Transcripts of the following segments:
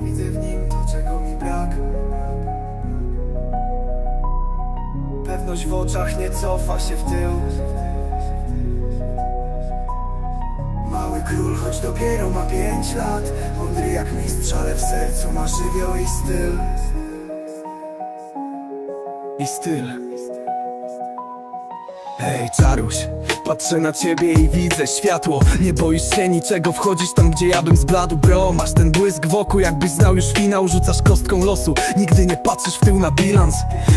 Widzę w nim to, czego mi brak. Pewność w oczach nie cofa się w tył. Mały król, choć dopiero ma pięć lat Mądry jak mistrz, ale w sercu ma żywioł i styl. I styl. Hej, czaruś, patrzę na ciebie i widzę światło. Nie boisz się niczego, wchodzisz tam, gdzie ja bym zbladł Bro, masz ten błysk wokół, jakbyś znał już finał. Rzucasz kostką losu, nigdy nie patrzysz w tył na bilans.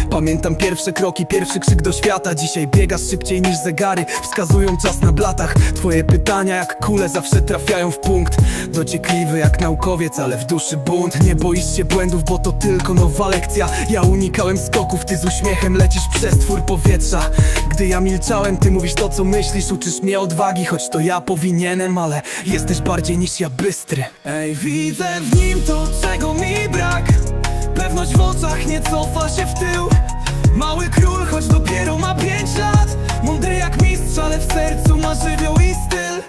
Pamiętam pierwsze kroki, pierwszy krzyk do świata. Dzisiaj biegasz szybciej niż zegary, wskazują czas na blatach. Twoje pytania jak kule zawsze trafiają w punkt. Dociekliwy jak naukowiec, ale w duszy bunt. Nie boisz się błędów, bo to tylko nowa lekcja. Ja unikałem skoków, ty z uśmiechem lecisz przez twór powietrza. Gdy ja milczałem, ty mówisz to co myślisz Uczysz mnie odwagi, choć to ja powinienem Ale jesteś bardziej niż ja bystry. Ej, widzę w nim to, czego mi brak. Pewność w oczach nie cofa się w tył. Mały król, choć dopiero ma pięć lat. Mądry jak mistrz, ale w sercu ma żywioł i styl!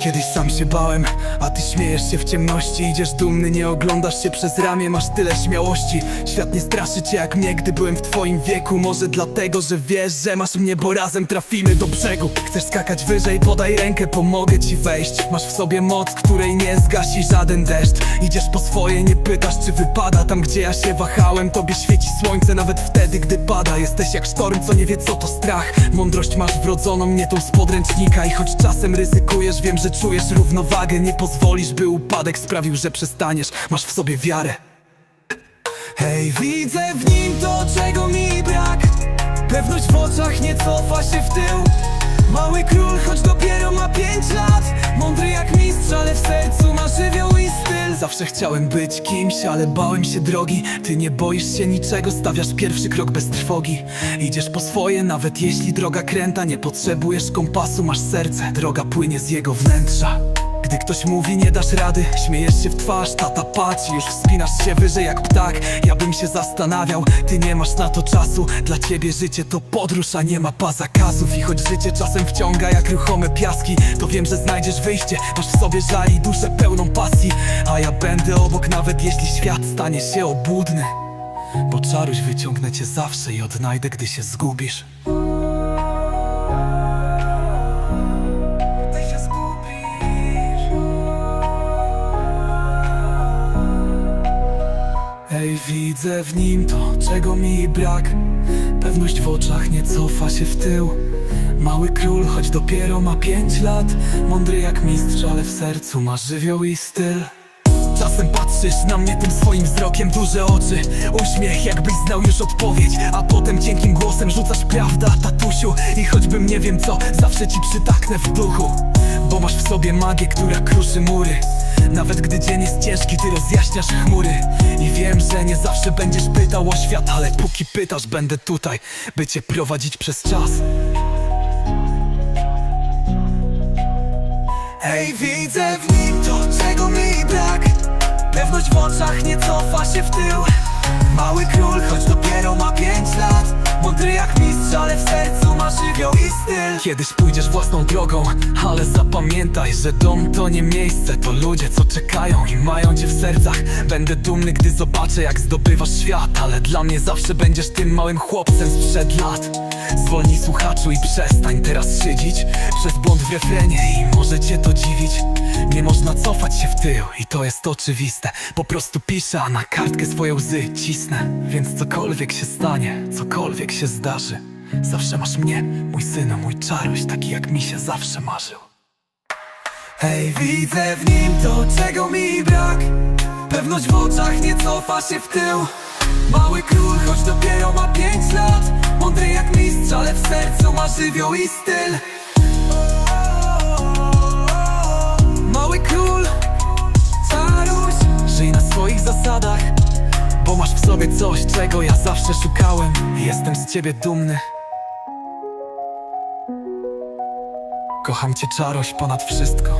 Kiedyś sam się bałem, a ty śmiejesz się w ciemności. Idziesz dumny, nie oglądasz się przez ramię, masz tyle śmiałości. Świat nie straszy cię jak mnie, gdy byłem w twoim wieku. Może dlatego, że wiesz, że masz mnie, bo razem trafimy do brzegu. Chcesz skakać wyżej, podaj rękę, pomogę ci wejść. Masz w sobie moc, której nie zgasi żaden deszcz. Idziesz po swoje, nie pytasz czy wypada. Tam gdzie ja się wahałem, tobie świeci słońce. Nawet wtedy, gdy pada Jesteś jak sztorm, co nie wie co to strach. Mądrość masz wrodzoną, nie tą z podręcznika. I choć czasem ryzykujesz, wiem, że czujesz równowagę Nie pozwolisz, by upadek sprawił, że przestaniesz. Masz w sobie wiarę. Hej, widzę w nim to, czego mi brak. Pewność w oczach nie cofa się w tył. Mały król, choć dopiero ma pięć lat. Mądry jak mistrz, ale w sercu ma żywioł Zawsze chciałem być kimś, ale bałem się drogi. Ty nie boisz się niczego, stawiasz pierwszy krok bez trwogi. Idziesz po swoje, nawet jeśli droga kręta. Nie potrzebujesz kompasu, masz serce. Droga płynie z jego wnętrza. Gdy ktoś mówi nie dasz rady, śmiejesz się w twarz, tata patrz Już wspinasz się wyżej jak ptak, ja bym się zastanawiał Ty nie masz na to czasu, dla ciebie życie to podróż, a nie ma pa zakazów. I choć życie czasem wciąga jak ruchome piaski To wiem, że znajdziesz wyjście, masz w sobie żal i duszę pełną pasji będę obok nawet jeśli świat stanie się obłudny. Bo czaruś wyciągnę cię zawsze i odnajdę, gdy się zgubisz. Ej, widzę w nim to, czego mi brak. Pewność w oczach nie cofa się w tył. Mały król, choć dopiero ma pięć lat. Mądry jak mistrz, ale w sercu ma żywioł i styl Czasem patrzysz na mnie tym swoim wzrokiem Duże oczy, uśmiech jakbyś znał już odpowiedź. A potem cienkim głosem rzucasz prawda, tatusiu. I choćbym nie wiem co, zawsze ci przytaknę w duchu. Bo masz w sobie magię, która kruszy mury. Nawet gdy dzień jest ciężki, ty rozjaśniasz chmury. I wiem, że nie zawsze będziesz pytał o świat Ale póki pytasz, będę tutaj, by cię prowadzić przez czas. Hej, widzę w nim Pewność w oczach nie cofa się w tył. Mały król, choć dopiero ma pięć lat. Mądry jak mistrz, ale w sercu ma żywioł i styl. Kiedyś pójdziesz własną drogą, ale zapamiętaj, że dom to nie miejsce. To ludzie, co czekają i mają cię w sercach. Będę dumny, gdy zobaczę, jak zdobywasz świat. Ale dla mnie zawsze będziesz tym małym chłopcem sprzed lat. Zwolnij słuchaczu i przestań teraz szydzić Przez błąd w refrenie i może cię to dziwić można cofać się w tył i to jest oczywiste. Po prostu piszę, a na kartkę swoje łzy cisnę. Więc cokolwiek się stanie, cokolwiek się zdarzy Zawsze masz mnie, mój synu, mój czaruś Taki jak mi się zawsze marzył. Hej, widzę w nim to, czego mi brak. Pewność w oczach nie cofa się w tył. Mały król, choć dopiero ma pięć lat. Mądry jak mistrz, ale w sercu ma żywioł i styl czego ja zawsze szukałem. Jestem z ciebie dumny. Kocham cię czaroś ponad wszystko